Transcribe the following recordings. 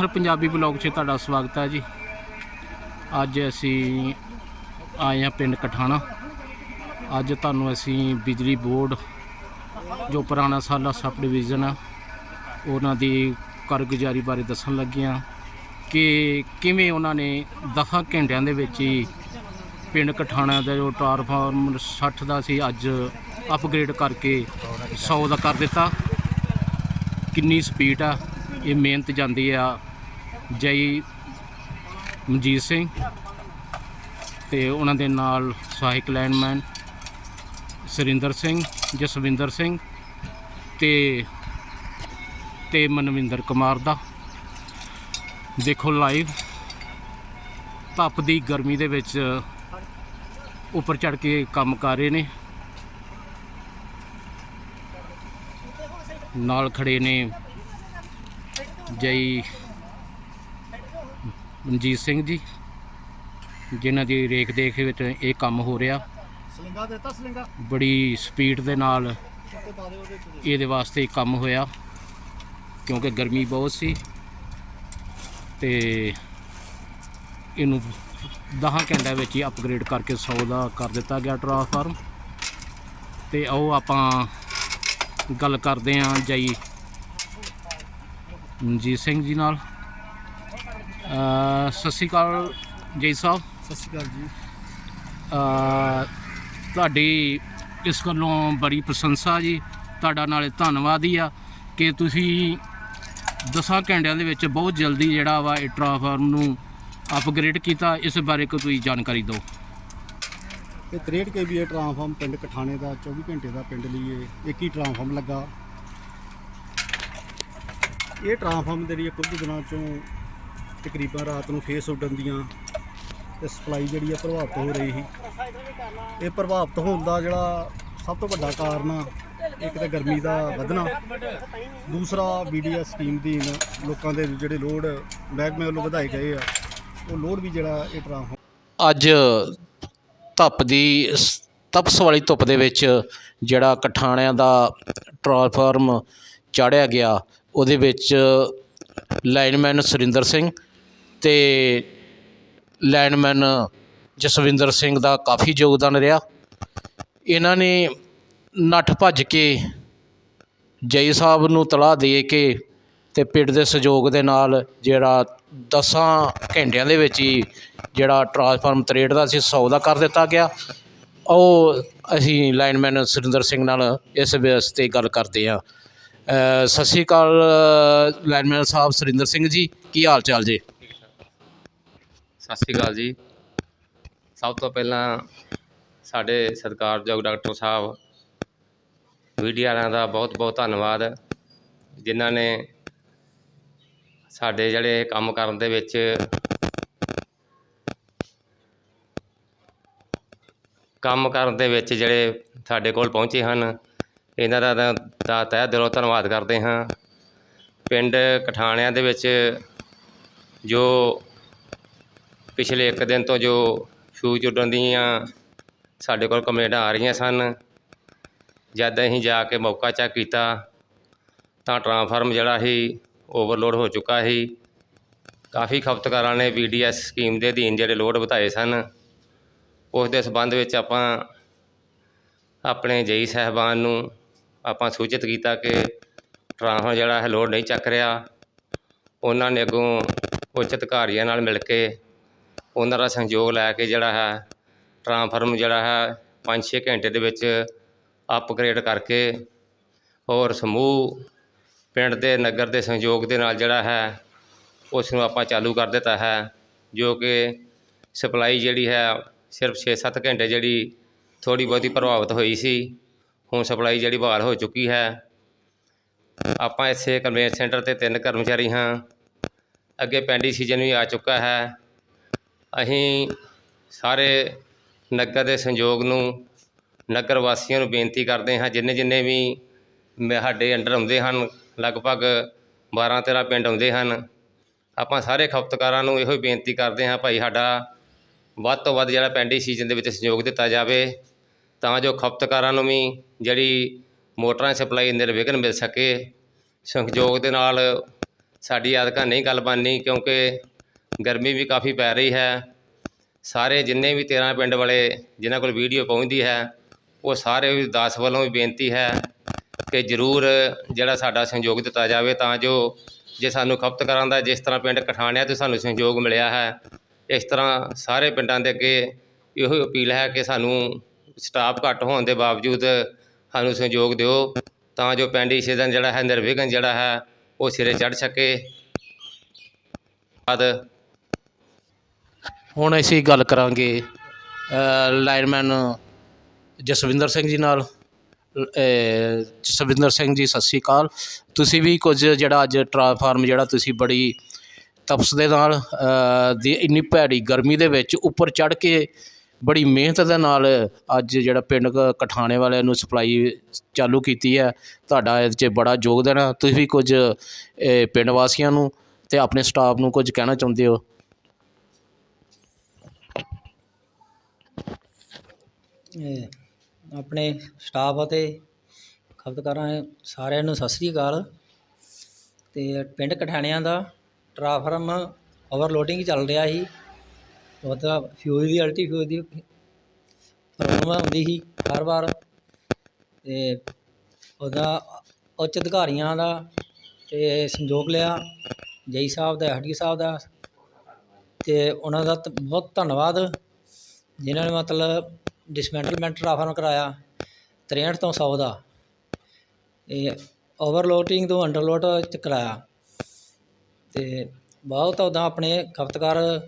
Sir, Punjabi blog 'ਚ ਤੁਹਾਡਾ ਸਵਾਗਤ ਹੈ ਜੀ। ਅੱਜ ਅਸੀਂ ਆਏ ਹਾਂ ਪਿੰਡ ਕਠਾਣਾ। ਅੱਜ ਤੁਹਾਨੂੰ ਅਸੀਂ ਬਿਜਲੀ ਬੋਰਡ, ਜੋ ਪੁਰਾਣਾ ਸਾਲਾ ਸਬ ਡਿਵੀਜ਼ਨ ਆ, ਉਹਨਾਂ ਦੀ ਕਾਰਗੁਜ਼ਾਰੀ ਬਾਰੇ ਦੱਸਣ ਲੱਗੇ ਹਾਂ ਕਿ ਕਿਵੇਂ ਉਹਨਾਂ ਨੇ 10 ਘੰਟਿਆਂ ਦੇ ਵਿੱਚ ਹੀ ਪਿੰਡ ਕਠਾਣਾ ਦਾ ਜੋ ਟਰਾਂਸਫਾਰਮ 60 ਦਾ ਸੀ, ਅੱਜ ਅਪਗ੍ਰੇਡ ਕਰਕੇ 100 ਦਾ ਕਰ ਦਿੱਤਾ। ਕਿੰਨੀ ਸਪੀਡ ਆ, ਇਹ ਮਿਹਨਤ ਜਾਂਦੀ ਆ ਜਈ ਮਨਜੀਤ ਸਿੰਘ ਤੇ ਉਹਨਾਂ ਦੇ ਨਾਲ ਸਹਾਇਕ ਲੈਂਡਮੈਨ ਸੁਰਿੰਦਰ ਸਿੰਘ, ਜਸਵਿੰਦਰ ਸਿੰਘ ਤੇ ਤੇ ਮਨਵਿੰਦਰ ਕੁਮਾਰ ਦਾ। ਦੇਖੋ ਲਾਈਵ ਧੱਪ ਦੀ ਗਰਮੀ ਦੇ ਵਿੱਚ ਉੱਪਰ ਚੜ ਕੇ ਕੰਮ ਕਰ ਰਹੇ ਨੇ। ਨਾਲ ਖੜੇ ਨੇ ਜਈ ਮਨਜੀਤ ਸਿੰਘ ਜੀ ਜਿਨ੍ਹਾਂ ਦੀ ਰੇਖ ਦੇਖ ਵਿੱਚ ਇਹ ਕੰਮ ਹੋ ਰਿਹਾ। ਸਲਿੰਗਾ ਦਿੱਤਾ ਸਲਿੰਗਾ? ਬੜੀ ਸਪੀਡ ਦੇ ਨਾਲ ਇਹਦੇ ਵਾਸਤੇ ਇਹ ਕੰਮ ਹੋਇਆ ਕਿਉਂਕਿ ਗਰਮੀ ਬਹੁਤ ਸੀ ਤੇ ਇਹਨੂੰ 10 ਘੰਟਿਆਂ ਵਿੱਚ ਹੀ ਅਪਗ੍ਰੇਡ ਕਰਕੇ 100 ਦਾ ਕਰ ਦਿੱਤਾ ਗਿਆ ਟਰਾਂਸਫਾਰਮ ਤੇ ਆਓ ਆਪਾਂ ਗੱਲ ਕਰਦੇ ਹਾਂ ਜਈ ਮਨਜੀਤ ਸਿੰਘ ਜੀ ਨਾਲ। ਸਤਿ ਸ਼੍ਰੀ ਅਕਾਲ ਜੈ ਸਾਹਿਬ। ਸਤਿ ਸ਼੍ਰੀ ਅਕਾਲ ਜੀ। ਅ, ਤੁਹਾਡੀ ਇਸ ਗੱਲੋਂ ਬੜੀ ਪ੍ਰਸ਼ੰਸਾ ਜੀ। ਤੁਹਾਡਾ ਨਾਲੇ ਧੰਨਵਾਦ ਹੀ ਆ ਕਿ ਤੁਸੀਂ ਦਸਾਂ ਘੰਟਿਆਂ ਦੇ ਵਿੱਚ ਬਹੁਤ ਜਲਦੀ ਜਿਹੜਾ ਵਾ ਇਹ ਟਰਾਂਸਫਾਰਮ ਨੂੰ ਅਪਗ੍ਰੇਡ ਕੀਤਾ। ਇਸ ਬਾਰੇ ਕੋਈ ਤੁਸੀਂ ਜਾਣਕਾਰੀ ਦਿਓ। ਇਹ 63 ਕੇਵੀਏ ਟਰਾਂਸਫਾਰਮ ਪਿੰਡ ਕਠਾਣੇ ਦਾ 24 ਘੰਟੇ ਦਾ ਪਿੰਡ ਲਈ ਇਹ ਇੱਕ ਹੀ ਟਰਾਂਸਫਾਰਮ ਲੱਗਾ। ਇਹ ਟਰਾਂਸਫਾਰਮ ਦੇ ਲਈ ਕੁਝ ਦਿਨਾਂ ਚੋਂ ਤਕਰੀਬਨ ਰਾਤ ਨੂੰ ਫੇਸ ਉੱਡਣ ਦੀਆਂ ਤੇ ਸਪਲਾਈ ਜਿਹੜੀ ਆ ਪ੍ਰਭਾਵਿਤ ਹੋ ਰਹੀ ਸੀ। ਇਹ ਪ੍ਰਭਾਵਿਤ ਹੋਣ ਦਾ ਜਿਹੜਾ ਸਭ ਤੋਂ ਵੱਡਾ ਕਾਰਨ ਆ, ਇੱਕ ਤਾਂ ਗਰਮੀ ਦਾ ਵਧਣਾ ਦੂਸਰਾ ਬੀਡੀਐਸ ਸਕੀਮ ਦੀ ਲੋਕਾਂ ਦੇ ਜਿਹੜੇ ਲੋਡ ਮਹਿਕਮੇ ਵੱਲੋਂ ਵਧਾਏ ਗਏ ਆ ਉਹ ਲੋਡ ਵੀ ਜਿਹੜਾ ਇਹ ਟਰਾਂਸਫਾਰਮ ਅੱਜ ਧੱਪ ਦੀ ਸ- ਤਪਸ ਵਾਲੀ ਧੁੱਪ ਦੇ ਵਿੱਚ ਜਿਹੜਾ ਕਠਾਣਿਆਂ ਦਾ ਟਰਾਂਸਫਾਰਮ ਚਾੜਿਆ ਗਿਆ ਉਹਦੇ ਵਿੱਚ ਲਾਈਨਮੈਨ ਸੁਰਿੰਦਰ ਸਿੰਘ ਅਤੇ ਲਾਈਨਮੈਨ ਜਸਵਿੰਦਰ ਸਿੰਘ ਦਾ ਕਾਫੀ ਯੋਗਦਾਨ ਰਿਹਾ। ਇਹਨਾਂ ਨੇ ਨੱਠ ਭੱਜ ਕੇ ਜੈ ਸਾਹਿਬ ਨੂੰ ਤਲਾਹ ਦੇ ਕੇ ਅਤੇ ਪਿੰਡ ਦੇ ਸਹਿਯੋਗ ਦੇ ਨਾਲ ਜਿਹੜਾ 10 ਘੰਟਿਆਂ ਦੇ ਵਿੱਚ ਹੀ ਜਿਹੜਾ ਟਰਾਂਸਫਾਰਮ 63 ਦਾ ਸੀ 100 ਦਾ ਕਰ ਦਿੱਤਾ ਗਿਆ। ਉਹ ਅਸੀਂ ਲਾਈਨਮੈਨ ਸੁਰਿੰਦਰ ਸਿੰਘ ਨਾਲ ਇਸ ਵਾਸਤੇ ਗੱਲ ਕਰਦੇ ਹਾਂ। ਸਤਿ ਸ਼੍ਰੀ ਅਕਾਲ ਲਾਈਨਮੈਨ ਸਾਹਿਬ, ਸੁਰਿੰਦਰ ਸਿੰਘ ਜੀ, ਕੀ ਹਾਲ ਚਾਲ ਜੀ? ਸਤਿ ਸ਼੍ਰੀ ਅਕਾਲ ਜੀ। ਸਭ ਤੋਂ ਪਹਿਲਾਂ ਸਾਡੇ ਸਤਿਕਾਰਯੋਗ ਡਾਕਟਰ ਸਾਹਿਬ, ਮੀਡੀਆ ਵਾਲਿਆਂ ਦਾ ਬਹੁਤ ਬਹੁਤ ਧੰਨਵਾਦ, ਜਿਨ੍ਹਾਂ ਨੇ ਸਾਡੇ ਜਿਹੜੇ ਕੰਮ ਕਰਨ ਦੇ ਵਿੱਚ ਕੰਮ ਕਰਨ ਦੇ ਵਿੱਚ ਜਿਹੜੇ ਸਾਡੇ ਕੋਲ ਪਹੁੰਚੇ ਹਨ, ਇਹਨਾਂ ਦਾ ਤਾਂ- ਦਾ ਤਹਿ ਦਿਲੋਂ ਧੰਨਵਾਦ ਕਰਦੇ ਹਾਂ। ਪਿੰਡ ਕਠਾਣਿਆਂ ਦੇ ਵਿੱਚ ਜੋ ਪਿਛਲੇ ਇੱਕ ਦਿਨ ਤੋਂ ਜੋ ਸ਼ੂਜ਼ ਉੱਡਣ ਦੀਆਂ ਸਾਡੇ ਕੋਲ ਕੰਪਲੇਂਟਾਂ ਆ ਰਹੀਆਂ ਸਨ, ਜਦ ਅਸੀਂ ਜਾ ਕੇ ਮੌਕਾ ਚੈੱਕ ਕੀਤਾ, ਤਾਂ ਟਰਾਂਸਫਾਰਮ ਜਿਹੜਾ ਸੀ, ਓਵਰਲੋਡ ਹੋ ਚੁੱਕਾ ਸੀ। ਕਾਫੀ ਖਪਤਕਾਰਾਂ ਨੇ ਵੀਡੀਐਸ ਸਕੀਮ ਦੇ ਅਧੀਨ ਜਿਹੜੇ ਲੋਡ ਵਧਾਏ ਸਨ, ਉਸ ਦੇ ਸਬੰਧ ਵਿੱਚ ਆਪਾਂ ਆਪਣੇ ਜਈ ਸਾਹਿਬਾਨ ਨੂੰ ਆਪਾਂ ਸੂਚਿਤ ਕੀਤਾ ਕਿ ਟਰਾਂਸਫਾਰਮ ਜਿਹੜਾ ਹੈ ਲੋਡ ਨਹੀਂ ਚੱਕ ਰਿਹਾ। ਉਹਨਾਂ ਨੇ ਅੱਗੋਂ ਉੱਚ ਅਧਿਕਾਰੀਆਂ ਨਾਲ ਮਿਲ ਕੇ ਉਹਨਾਂ ਦਾ ਸਹਿਯੋਗ ਲੈ ਕੇ ਜਿਹੜਾ ਹੈ ਟਰਾਂਸਫਾਰਮ ਜਿਹੜਾ ਹੈ 5-6 ਘੰਟੇ ਦੇ ਵਿੱਚ ਅਪਗ੍ਰੇਡ ਕਰਕੇ ਹੋਰ ਸਮੂਹ ਪਿੰਡ ਦੇ, ਨਗਰ ਦੇ ਸਹਿਯੋਗ ਦੇ ਨਾਲ ਜਿਹੜਾ ਹੈ ਉਸ ਨੂੰ ਆਪਾਂ ਚਾਲੂ ਕਰ ਦਿੱਤਾ ਹੈ, ਜੋ ਕਿ ਸਪਲਾਈ ਜਿਹੜੀ ਹੈ, ਸਿਰਫ 6-7 ਘੰਟੇ ਜਿਹੜੀ ਥੋੜੀ ਬਹੁਤੀ ਪ੍ਰਭਾਵਿਤ ਹੋਈ ਸੀ, ਹੁਣ ਸਪਲਾਈ ਜਿਹੜੀ ਬਹਾਲ ਹੋ ਚੁੱਕੀ ਹੈ। ਆਪਾਂ ਇੱਥੇ ਕਨਵੇਂਸ ਸੈਂਟਰ ਤੇ ਤਿੰਨ ਕਰਮਚਾਰੀ ਹਾਂ। ਅੱਗੇ ਪੈਂਡੀ ਸੀਜ਼ਨ ਵੀ ਆ ਚੁੱਕਾ ਹੈ। ਅਸੀਂ ਸਾਰੇ ਨਗਰ ਦੇ ਸੰਯੋਗ ਨੂੰ, ਨਗਰ ਵਾਸੀਆਂ ਨੂੰ ਬੇਨਤੀ ਕਰਦੇ ਹਾਂ, ਜਿੰਨੇ ਜਿੰਨੇ ਵੀ ਮ- ਸਾਡੇ ਅੰਡਰ ਆਉਂਦੇ ਹਨ, ਲਗਭਗ 12 13 ਪਿੰਡ ਆਉਂਦੇ ਹਨ, ਆਪਾਂ ਸਾਰੇ ਖਪਤਕਾਰਾਂ ਨੂੰ ਇਹੋ ਹੀ ਬੇਨਤੀ ਕਰਦੇ ਹਾਂ, ਭਾਈ ਸਾਡਾ ਵੱਧ ਤੋਂ ਵੱਧ ਜਿਹੜਾ ਪੈਂਡੀ ਸੀਜ਼ਨ ਦੇ ਵਿੱਚ ਸਹਿਯੋਗ ਦਿੱਤਾ ਜਾਵੇ, ਤਾਂ ਜੋ ਖਪਤਕਾਰਾਂ ਨੂੰ ਵੀ ਜਿਹੜੀ ਮੋਟਰਾਂ ਸਪਲਾਈ ਨਿਰਵਿਘਨ ਮਿਲ ਸਕੇ। ਸਹਿਯੋਗ ਦੇ ਨਾਲ ਸਾਡੀ ਐਤਕਾਂ ਨਹੀਂ ਗੱਲ ਬਣਨੀ, ਕਿਉਂਕਿ ਗਰਮੀ ਵੀ ਕਾਫੀ ਪੈ ਰਹੀ ਹੈ। ਸਾਰੇ ਜਿੰਨੇ ਵੀ 13 ਪਿੰਡ ਵਾਲੇ ਜਿਨ੍ਹਾਂ ਕੋਲ ਵੀਡੀਓ ਪਹੁੰਚਦੀ ਹੈ, ਉਹ ਸਾਰੇ ਦਾਸ ਵੱਲੋਂ ਵੀ ਬੇਨਤੀ ਹੈ ਕਿ ਜ਼ਰੂਰ ਜਿਹੜਾ ਸਾਡਾ ਸਹਿਯੋਗ ਦਿੱਤਾ ਜਾਵੇ ਤਾਂ ਜੋ ਜੇ ਸਾਨੂੰ ਖਪਤਕਾਰਾਂ ਦਾ ਜਿਸ ਤਰ੍ਹਾਂ ਪਿੰਡ ਕਠਾਣਿਆ ਤੋਂ ਸਾਨੂੰ ਸਹਿਯੋਗ ਮਿਲਿਆ ਹੈ, ਇਸ ਤਰ੍ਹਾਂ ਸਾਰੇ ਪਿੰਡਾਂ ਦੇ ਅੱਗੇ ਇਹੋ ਅਪੀਲ ਹੈ ਕਿ ਸਾਨੂੰ ਸਟਾਫ ਘੱਟ ਹੋਣ ਦੇ ਬਾਵਜੂਦ ਸਾਨੂੰ ਸਹਿਯੋਗ ਦਿਓ ਤਾਂ ਜੋ ਪਿੰਡ ਇਸੇ ਜਿਹੜਾ ਹੈ, ਨਿਰਵਿਘਨ ਜਿਹੜਾ ਹੈ, ਉਹ ਸਿਰੇ ਚੜ੍ਹ ਸਕੇ। ਬਾਅਦ ਹੁਣ ਅਸੀਂ ਗੱਲ ਕਰਾਂਗੇ ਲਾਈਨਮੈਨ ਜਸਵਿੰਦਰ ਸਿੰਘ ਜੀ ਨਾਲ। ਜਸਵਿੰਦਰ ਸਿੰਘ ਜੀ, ਸਤਿ ਸ਼੍ਰੀ ਅਕਾਲ। ਤੁਸੀਂ ਵੀ ਕੁਝ ਜਿਹੜਾ ਅੱਜ ਟਰਾਂਸਫਾਰਮ ਜਿਹੜਾ ਤੁਸੀਂ ਬੜੀ ਤਪਸ ਦੇ ਨਾਲ ਦੀ ਇੰਨੀ ਭੈੜੀ ਗਰਮੀ ਦੇ ਵਿੱਚ ਉੱਪਰ ਚੜ ਕੇ ਬੜੀ ਮਿਹਨਤ ਦੇ ਨਾਲ ਅੱਜ ਜਿਹੜਾ ਪਿੰਡ ਕਠਾਣੇ ਵਾਲਿਆਂ ਨੂੰ ਸਪਲਾਈ ਚਾਲੂ ਕੀਤੀ ਹੈ। ਤੁਹਾਡਾ ਇਹਦੇ 'ਚ ਬੜਾ ਯੋਗਦਾਨ ਹੈ ਤੁਸੀਂ ਵੀ ਕੁਝ ਪਿੰਡ ਵਾਸੀਆਂ ਨੂੰ ਤੇ ਆਪਣੇ ਸਟਾਫ ਨੂੰ ਕੁਝ ਕਹਿਣਾ ਚਾਹੁੰਦੇ ਹੋ? ਆਪਣੇ ਸਟਾਫ ਅਤੇ ਖਪਤਕਾਰਾਂ ਸਾਰਿਆਂ ਨੂੰ ਸਤਿ ਸ੍ਰੀ ਅਕਾਲ। ਅਤੇ ਪਿੰਡ ਕਠਾਣਿਆਂ ਦਾ ਟਰਾਫਾਰਮ ਓਵਰਲੋਡਿੰਗ ਚੱਲ ਰਿਹਾ ਸੀ। ਉਹਦਾ ਫਿਊਜ਼ ਦੀ ਅਲਟੀ ਫਿਊਜ਼ ਦੀ ਪ੍ਰੋਬਲਮ ਆਉਂਦੀ ਸੀ ਹਰ ਵਾਰ। ਅਤੇ ਉਹਦਾ ਉੱਚ ਅਧਿਕਾਰੀਆਂ ਦਾ ਅਤੇ ਸੰਯੋਗ ਲਿਆ ਜਈ ਸਾਹਿਬ ਦਾ ਐਸਡੀ ਸਾਹਿਬ ਦਾ। ਅਤੇ ਉਹਨਾਂ ਦਾ ਬਹੁਤ ਧੰਨਵਾਦ। ਜਿਨ੍ਹਾਂ ਨੇ ਮਤਲਬ ਡਿਸਮੈਂਟਲਮੈਂਟ ਟਰਾਫਾਰਮ ਕਰਾਇਆ 63 ਤੋਂ 100 ਦਾ। ਇਹ ਓਵਰਲੋਡਿੰਗ ਤੋਂ ਅੰਡਰਲੋਡ ਚ ਕਰਾਇਆ। ਤੇ ਬਹੁਤ ਉੱਦਾਂ ਆਪਣੇ ਖਪਤਕਾਰ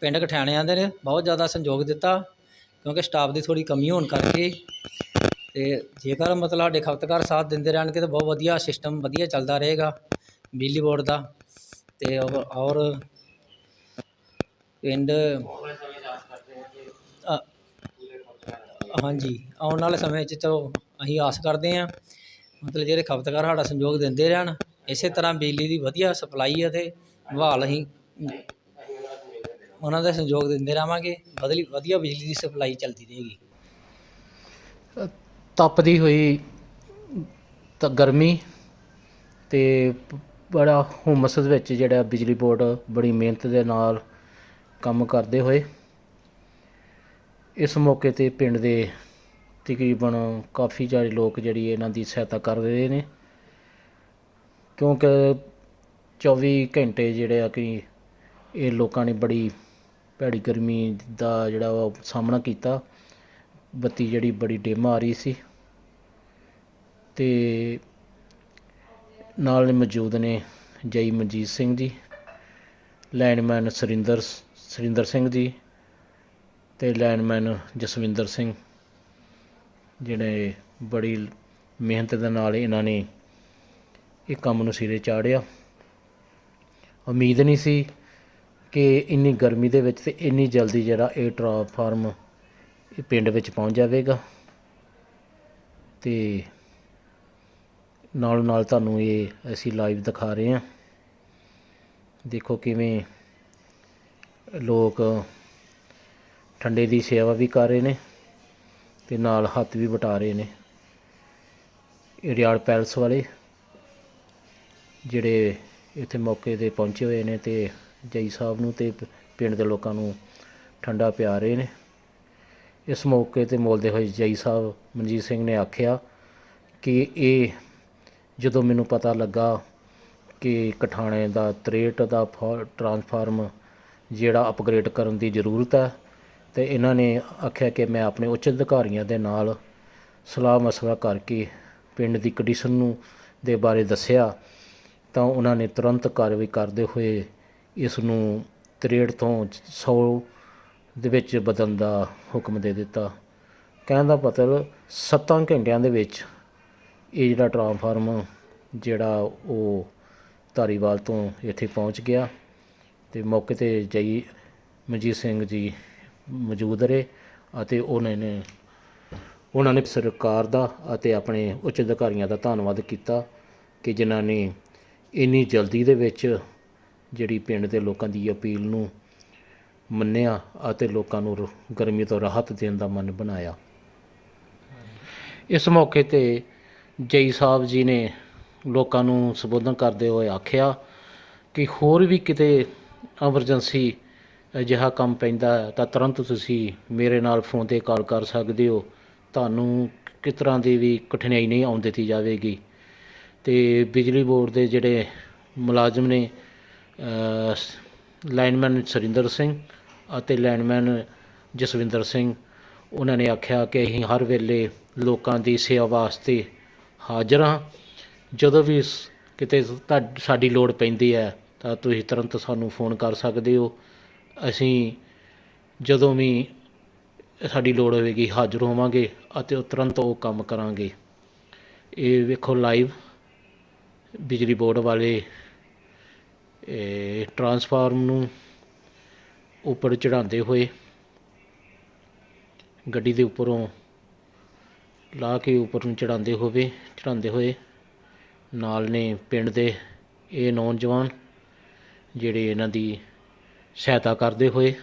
ਪਿੰਡ ਕਠਿਆਣੇ ਆਉਂਦੇ ਨੇ, ਬਹੁਤ ਜ਼ਿਆਦਾ ਸੰਯੋਗ ਦਿੱਤਾ, ਕਿਉਂਕਿ ਸਟਾਫ ਦੀ ਥੋੜੀ ਕਮੀ ਹੋਣ ਕਰਕੇ। ਤੇ ਜੇਕਰ ਮਤਲਬ ਸਾਡੇ ਖਪਤਕਾਰ ਸਾਥ ਦਿੰਦੇ ਰਹਿਣਗੇ ਤਾਂ ਬਹੁਤ ਵਧੀਆ ਸਿਸਟਮ ਵਧੀਆ ਚੱਲਦਾ ਰਹੇਗਾ, ਬਿਜਲੀ ਬੋਰਡ ਦਾ। ਤੇ ਔਰ- ਔਰ ਪਿੰਡ ਹਾਂਜੀ, ਆਉਣ ਵਾਲੇ ਸਮੇਂ 'ਚ ਚਲੋ ਅਸੀਂ ਆਸ ਕਰਦੇ ਹਾਂ, ਮਤਲਬ ਜਿਹੜੇ ਖਪਤਕਾਰ ਸਾਡਾ ਸੰਯੋਗ ਦਿੰਦੇ ਰਹਿਣ, ਇਸੇ ਤਰ੍ਹਾਂ ਬਿਜਲੀ ਦੀ ਵਧੀਆ ਸਪਲਾਈ ਅਤੇ ਬਹਾਲ ਅਸੀਂ ਉਹਨਾਂ ਦਾ ਸੰਯੋਗ ਦਿੰਦੇ ਰਹਾਂਗੇ, ਬਦਲੀ, ਵਧੀਆ ਬਿਜਲੀ ਦੀ ਸਪਲਾਈ ਚੱਲਦੀ ਰਹੇਗੀ। ਤਪਦੀ ਹੋਈ ਤਾਂ, ਗਰਮੀ ਤੇ ਬੜਾ ਹੁਮਸ ਵਿੱਚ ਜਿਹੜਾ ਬਿਜਲੀ ਬੋਰਡ ਬੜੀ ਮਿਹਨਤ ਦੇ ਨਾਲ ਕੰਮ ਕਰਦੇ ਹੋਏ ਇਸ ਮੌਕੇ ਤੇ ਪਿੰਡ ਦੇ ਤਕਰੀਬਨ ਕਾਫੀ ਸਾਰੇ ਲੋਕ ਜਿਹੜੀ ਇਹਨਾਂ ਦੀ ਸਹਾਇਤਾ ਕਰ ਰਹੇ ਨੇ। ਕਿਉਂਕਿ 24 ਘੰਟੇ ਜਿਹੜੇ ਆ ਕਿ ਇਹ ਲੋਕਾਂ ਨੇ ਬੜੀ ਭੈੜੀ ਗਰਮੀ ਦਾ ਜਿਹੜਾ ਵਾ ਸਾਹਮਣਾ ਕੀਤਾ। ਬੱਤੀ ਜਿਹੜੀ ਬੜੀ ਡਿਮ ਆ ਰਹੀ ਸੀ। ਤੇ ਨਾਲ ਮੌਜੂਦ ਨੇ ਜਈ ਮਨਜੀਤ ਸਿੰਘ ਜੀ ਲਾਈਨਮੈਨ ਸੁਰਿੰਦਰ ਸੁਰਿੰਦਰ ਸਿੰਘ ਜੀ ਅਤੇ ਲਾਈਨਮੈਨ ਜਸਵਿੰਦਰ ਸਿੰਘ ਜਿਹੜੇ ਬੜੀ ਮਿਹਨਤ ਦੇ ਨਾਲ ਇਹਨਾਂ ਨੇ ਇਹ ਕੰਮ ਨੂੰ ਸਿਰੇ ਚਾੜਿਆ। ਉਮੀਦ ਨਹੀਂ ਸੀ ਕਿ ਇੰਨੀ ਗਰਮੀ ਦੇ ਵਿੱਚ ਤੇ ਇੰਨੀ ਜਲਦੀ ਜਿਹੜਾ ਇਹ ਟਰਾਂਸਫਾਰਮ ਇਹ ਪਿੰਡ ਵਿੱਚ ਪਹੁੰਚ ਜਾਵੇਗਾ। ਤੇ ਨਾਲ ਨਾਲ ਤੁਹਾਨੂੰ ਇਹ ਅਸੀਂ ਲਾਈਵ ਦਿਖਾ ਰਹੇ ਹਾਂ। ਦੇਖੋ ਕਿਵੇਂ ਲੋਕ ਠੰਡੇ ਦੀ ਸੇਵਾ ਵੀ ਕਰ ਰਹੇ ਨੇ ਤੇ ਨਾਲ ਹੱਥ ਵੀ ਵਟਾ ਰਹੇ ਨੇ। ਇਹ ਰਿਆੜ ਪੈਲਸ ਵਾਲੇ ਜਿਹੜੇ ਇੱਥੇ ਮੌਕੇ ਤੇ ਪਹੁੰਚੇ ਹੋਏ ਨੇ ਤੇ ਜਈ ਸਾਹਿਬ ਨੂੰ ਤੇ ਪਿੰਡ ਦੇ ਲੋਕਾਂ ਨੂੰ ਠੰਡਾ ਪਿਆ ਰਹੇ ਨੇ। ਇਸ ਮੌਕੇ ਤੇ ਬੋਲਦੇ ਹੋਏ ਜਈ ਸਾਹਿਬ ਮਨਜੀਤ ਸਿੰਘ ਨੇ ਆਖਿਆ ਕਿ ਇਹ ਜਦੋਂ ਮੈਨੂੰ ਪਤਾ ਲੱਗਾ ਕਿ ਕਠਾਣੇ ਦਾ 63 ਦਾ ਫਾ- ਟਰਾਂਸਫਾਰਮ ਜਿਹੜਾ ਅਪਗ੍ਰੇਡ ਕਰਨ ਦੀ ਜ਼ਰੂਰਤ ਹੈ ਅਤੇ ਇਹਨਾਂ ਨੇ ਆਖਿਆ ਕਿ ਮੈਂ ਆਪਣੇ ਉੱਚ ਅਧਿਕਾਰੀਆਂ ਦੇ ਨਾਲ ਸਲਾਹ ਮਸ਼ਵਰਾ ਕਰਕੇ ਪਿੰਡ ਦੀ ਕੰਡੀਸ਼ਨ ਨੂੰ ਦੇ ਬਾਰੇ ਦੱਸਿਆ, ਤਾਂ ਉਹਨਾਂ ਨੇ ਤੁਰੰਤ ਕਾਰਵਾਈ ਕਰਦੇ ਹੋਏ ਇਸ ਨੂੰ 63 ਤੋਂ 100 ਦੇ ਵਿੱਚ ਬਦਲਣ ਦਾ ਹੁਕਮ ਦੇ ਦਿੱਤਾ। ਕਹਿਣ ਦਾ ਮਤਲਬ 7 ਘੰਟਿਆਂ ਦੇ ਵਿੱਚ ਇਹ ਜਿਹੜਾ ਟਰਾਂਸਫਾਰਮ ਜਿਹੜਾ ਉਹ ਧਾਰੀਵਾਲ ਤੋਂ ਇੱਥੇ ਪਹੁੰਚ ਗਿਆ ਤੇ ਮੌਕੇ ਤੇ ਜਈ ਮਨਜੀਤ ਸਿੰਘ ਜੀ ਮੌਜੂਦ ਰਹੇ ਅਤੇ ਉਹਨਾਂ ਨੇ ਉਹਨਾਂ ਨੇ ਸਰਕਾਰ ਦਾ ਅਤੇ ਆਪਣੇ ਉੱਚ ਅਧਿਕਾਰੀਆਂ ਦਾ ਧੰਨਵਾਦ ਕੀਤਾ ਕਿ ਜਿਨ੍ਹਾਂ ਨੇ ਇੰਨੀ ਜਲਦੀ ਦੇ ਵਿੱਚ ਜਿਹੜੀ ਪਿੰਡ ਦੇ ਲੋਕਾਂ ਦੀ ਅਪੀਲ ਨੂੰ ਮੰਨਿਆ ਅਤੇ ਲੋਕਾਂ ਨੂੰ ਰ- ਗਰਮੀ ਤੋਂ ਰਾਹਤ ਦੇਣ ਦਾ ਮਨ ਬਣਾਇਆ। ਇਸ ਮੌਕੇ ਤੇ ਜਈ ਸਾਹਿਬ ਜੀ ਨੇ ਲੋਕਾਂ ਨੂੰ ਸੰਬੋਧਨ ਕਰਦੇ ਹੋਏ ਆਖਿਆ ਕਿ ਹੋਰ ਵੀ ਕਿਤੇ ਐਮਰਜੈਂਸੀ ਅਜਿਹਾ ਕੰਮ ਪੈਂਦਾ ਤਾਂ ਤੁਰੰਤ ਤੁਸੀਂ ਮੇਰੇ ਨਾਲ ਫੋਨ ਤੇ ਕਾਲ ਕਰ ਸਕਦੇ ਹੋ। ਤੁਹਾਨੂੰ ਕਿਸ ਤਰ੍ਹਾਂ ਦੀ ਵੀ ਕਠਿਨਾਈ ਨਹੀਂ ਆਉਣ ਦਿੱਤੀ ਜਾਵੇਗੀ। ਅਤੇ ਬਿਜਲੀ ਬੋਰਡ ਦੇ ਜਿਹੜੇ ਮੁਲਾਜ਼ਮ ਨੇ ਅ, ਲਾਈਨਮੈਨ ਸਰਿੰਦਰ ਸਿੰਘ ਅਤੇ ਲਾਈਨਮੈਨ ਜਸਵਿੰਦਰ ਸਿੰਘ ਉਹਨਾਂ ਨੇ ਆਖਿਆ ਕਿ ਅਸੀਂ ਹਰ ਵੇਲੇ ਲੋਕਾਂ ਦੀ ਸੇਵਾ ਵਾਸਤੇ ਹਾਜ਼ਰ ਹਾਂ। ਜਦੋਂ ਵੀ ਸ- ਕਿਤੇ ਤੁਹਾ- ਸਾਡੀ ਲੋੜ ਪੈਂਦੀ ਹੈ ਤਾਂ ਤੁਸੀਂ ਤੁਰੰਤ ਸਾਨੂੰ ਫੋਨ ਕਰ ਸਕਦੇ ਹੋ। ਅਸੀਂ ਜਦੋਂ ਵੀ ਸਾਡੀ ਲੋੜ ਹੋਵੇਗੀ ਹਾਜ਼ਰ ਹੋਵਾਂਗੇ ਅਤੇ ਉਹ ਤੁਰੰਤ ਉਹ ਕੰਮ ਕਰਾਂਗੇ। ਇਹ ਵੇਖੋ ਲਾਈਵ ਬਿਜਲੀ ਬੋਰਡ ਵਾਲੇ ਟਰਾਂਸਫਾਰਮ ਨੂੰ ਉੱਪਰ ਚੜਾਉਂਦੇ ਹੋਏ ਗੱਡੀ ਦੇ ਉੱਪਰੋਂ ਲਾ ਕੇ ਉੱਪਰ ਨੂੰ ਚੜਾਉਂਦੇ ਹੋਵੇ ਚੜਾਉਂਦੇ ਹੋਏ ਨਾਲ ਨੇ ਪਿੰਡ ਦੇ ਇਹ ਨੌਜਵਾਨ ਜਿਹੜੇ ਇਹਨਾਂ ਦੀ ਸਹਾਇਤਾ ਕਰਦੇ ਹੋਏ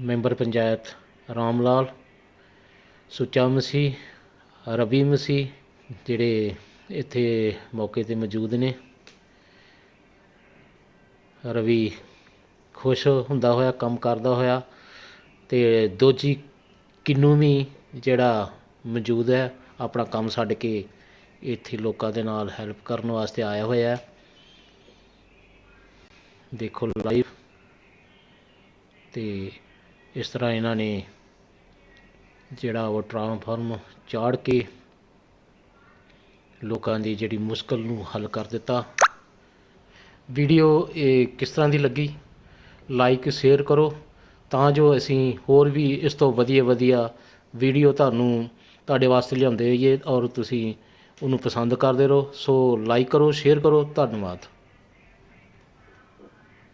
ਮੈਂਬਰ ਪੰਚਾਇਤ ਰਾਮ ਲਾਲ ਸੁੱਚਾ ਮਸੀਹ, ਰਵੀ ਮਸੀਹ, ਜਿਹੜੇ ਇੱਥੇ ਮੌਕੇ ਤੇ ਮੌਜੂਦ ਨੇ। ਰਵੀ ਖੁਸ਼ ਹੁੰਦਾ ਹੋਇਆ, ਕੰਮ ਕਰਦਾ ਹੋਇਆ ਤੇ ਦੋਜੀ ਕਿੰਨੂ ਵੀ ਜਿਹੜਾ ਮੌਜੂਦ ਹੈ, ਆਪਣਾ ਕੰਮ ਛੱਡ ਕੇ ਇੱਥੇ ਲੋਕਾਂ ਦੇ ਨਾਲ ਹੈਲਪ ਕਰਨ ਵਾਸਤੇ ਆਇਆ ਹੋਇਆ ਹੈ। ਦੇਖੋ ਲਾਈਵ ਤੇ ਇਸ ਤਰ੍ਹਾਂ ਇਹਨਾਂ ਨੇ ਜਿਹੜਾ ਉਹ ਟਰਾਂਸਫਾਰਮ ਚਾੜ ਕੇ ਲੋਕਾਂ ਦੀ ਜਿਹੜੀ ਮੁਸ਼ਕਲ ਨੂੰ ਹੱਲ ਕਰ ਦਿੱਤਾ। ਵੀਡੀਓ ਇਹ ਕਿਸ ਤਰ੍ਹਾਂ ਦੀ ਲੱਗੀ? ਲਾਈਕ ਸ਼ੇਅਰ ਕਰੋ ਤਾਂ ਜੋ ਅਸੀਂ ਹੋਰ ਵੀ ਇਸ ਤੋਂ ਵਧੀਆ ਵਧੀਆ ਵੀਡੀਓ ਤੁਹਾਨੂੰ ਤੁਹਾਡੇ ਵਾਸਤੇ ਲਿਆਉਂਦੇ ਰਹੀਏ ਔਰ ਤੁਸੀਂ ਉਹਨੂੰ ਪਸੰਦ ਕਰਦੇ ਰਹੋ। ਸੋ ਲਾਈਕ ਕਰੋ ਸ਼ੇਅਰ ਕਰੋ, ਧੰਨਵਾਦ।